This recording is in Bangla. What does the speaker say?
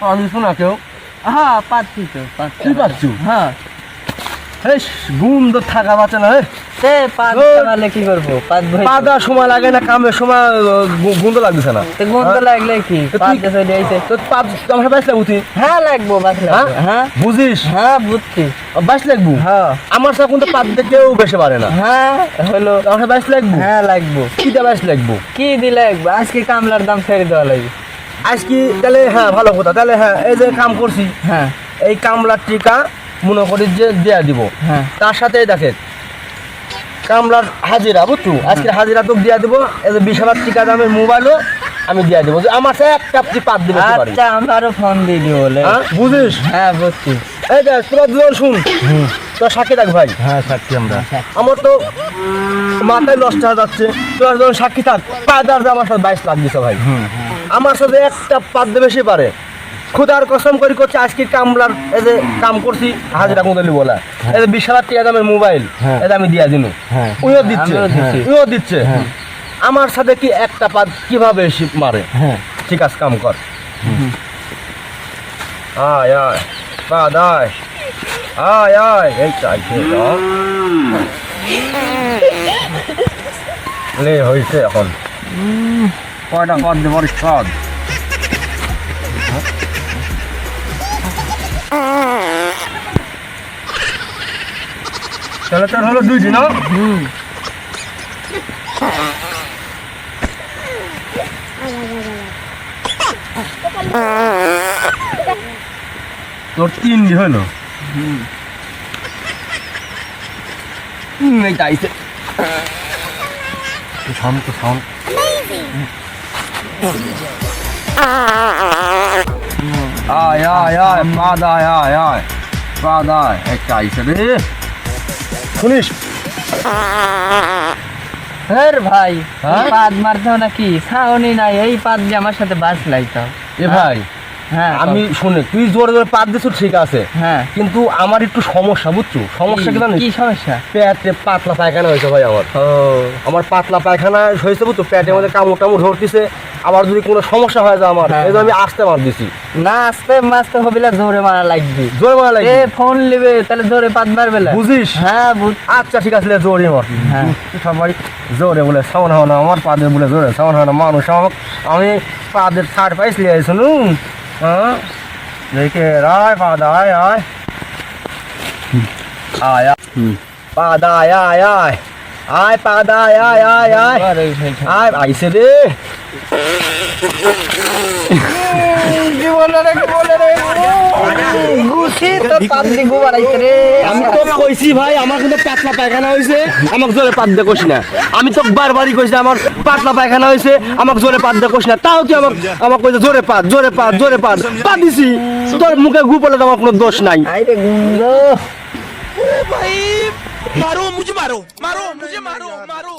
পারমিশন আছে হ্যাঁ পাচ্ছি তো পাচ্ছি। পাচ্ছ? হ্যাঁ। তো থাকা বাঁচে না কি করব? সময় লাগে না কামের সময় লাগতেছে না। গন্ধ লাগলে কি? আমার বাইশ লাগবো তুই হ্যাঁ? লাগবো হ্যাঁ? বুঝিস? হ্যাঁ বুঝছি। বাইশ লাগবো? হ্যাঁ। আমার সাথে কিন্তু পাত কেউ বেশি পারে না। হ্যাঁ হলো। আমার বাইশ লাগবো? হ্যাঁ লাগবো। কিটা বাইশ লাগবো? কি দিলে লাগবো? আজকে কামলার দাম ছেড়ে দেওয়া লাগবে। আজ কি তাহলে হ্যাঁ ভালো কথা। তাহলে হ্যাঁ এই যে কাম করছি। হ্যাঁ। এই কামলার টিকা মনে করি যে দেয়া দিব। হ্যাঁ। তার সাথে দেখেন কামলার হাজিরা বুঝছ? আজকে হাজিরা তো দিয়া দিব এই যে বিশ হাজার টিকা দামের মোবাইলও আমি দিয়া দিব। আমার সাথে একটা তুই পাত দিবে আচ্ছা আমারও ফোন দিয়ে দিও বলে। হ্যাঁ? বুঝিস? হ্যাঁ বুঝছি। এই দেখ তোরা দুজন শুন। তোরা সাক্ষী থাক ভাই। হ্যাঁ সাক্ষী আমরা। আমার তো মাথায় নষ্ট হয়ে যাচ্ছে। তোরা যখন সাক্ষী থাক। পাদার আমার সাথে বাইশ লাখ দিছে ভাই। আমার সাথে একটা পাত দেবে সে পারে। খুদার কসম করি করছে আজকে কামলার এই যে কাম করছি হাজিরা কুদলি বলা এই যে বিশ হাজার টাকা দামের মোবাইল হ্যাঁ। এটা আমি দিয়া দিন। হ্যাঁ। উইও দিচ্ছে উইও দিচ্ছে। আমার সাথে কি একটা পাত কীভাবে এসে মারে? হ্যাঁ। ঠিক আছে কাম কর। আয় আয় পাদ আয়। আয় আয় এই চাইছে লে হয়েছে এখন। কয়টা কর দেবো সদ তাহলে তোর হলো দুইটি না? তোর তিনটি হলো। হুম। এই তাইছে আয় আয় আয় পাদ আয় আয় আয়। পাদ আয়। একটা আইসে রে। শুনিস হের ভাই হ্যাঁ? পাদ মারতো নাকি ছাউনি নাই এই পাদ দিয়ে আমার সাথে বাস লাইতো এ ভাই হ্যাঁ আমি শুনে তুই জোরে জোরে পাদ দিচ্ছ ঠিক আছে। হ্যাঁ। কিন্তু আমার একটু সমস্যা বুঝছ? সমস্যা কি জানিস? কি সমস্যা? পেটে পাতলা পায়খানা হয়েছে ভাই আমার। আমার পাতলা পায়খানা হয়েছে বুঝছ? পেটের মধ্যে কামড় টামড় ধরতেছে। আবার যদি কোনো সমস্যা হয় যায় আমার হ্যাঁ। এই আমি আসতে মার দিছি। না আস্তে মাস্তে হবিলা জোরে মারা লাগবে। জোরে মারা এ লাগে ফোন লিবে তাহলে জোরে পাদ মারবে বুঝিস? হ্যাঁ বুঝ আচ্ছা ঠিক আছে জোরে মার। হ্যাঁ। সবাই জোরে বলে সাউন্ড হয় না আমার পাদের বলে জোরে সাউন্ড হয় না মানুষ আমাকে আমি পাদের ছাড় পাইছি আইসনু হ্যাঁ দেখে রায় পাদ আয় আয় আয় আয়। পাদ আয় আয় আয় আয় পাদ আয় আয় আয় আয় আর ওই ভাই খায়। আয় আইসে রে কি বলে রে কি বলে রে গুছি তো পাদ দি গোবার আইছে রে আমি তো কইছি ভাই আমার কিন্তু পাতলা পায়খানা হয়েছে আমাকে জোরে পাত দিয়ে কইছি না। আমি তো বারবারই কইছি আমার পাতলা পায়খানা হয়েছে আমাকে জোরে পাত দিয়ে কইছি না। তাও তুই আমার আমাকে কইছে জোরে পাত জোরে পাত জোরে পাত। পা দিছি। তোর মুখে গু পড়লে তো কোনো দোষ নাই। মারো মুঝে মারো মারো মুঝে মারো মারো।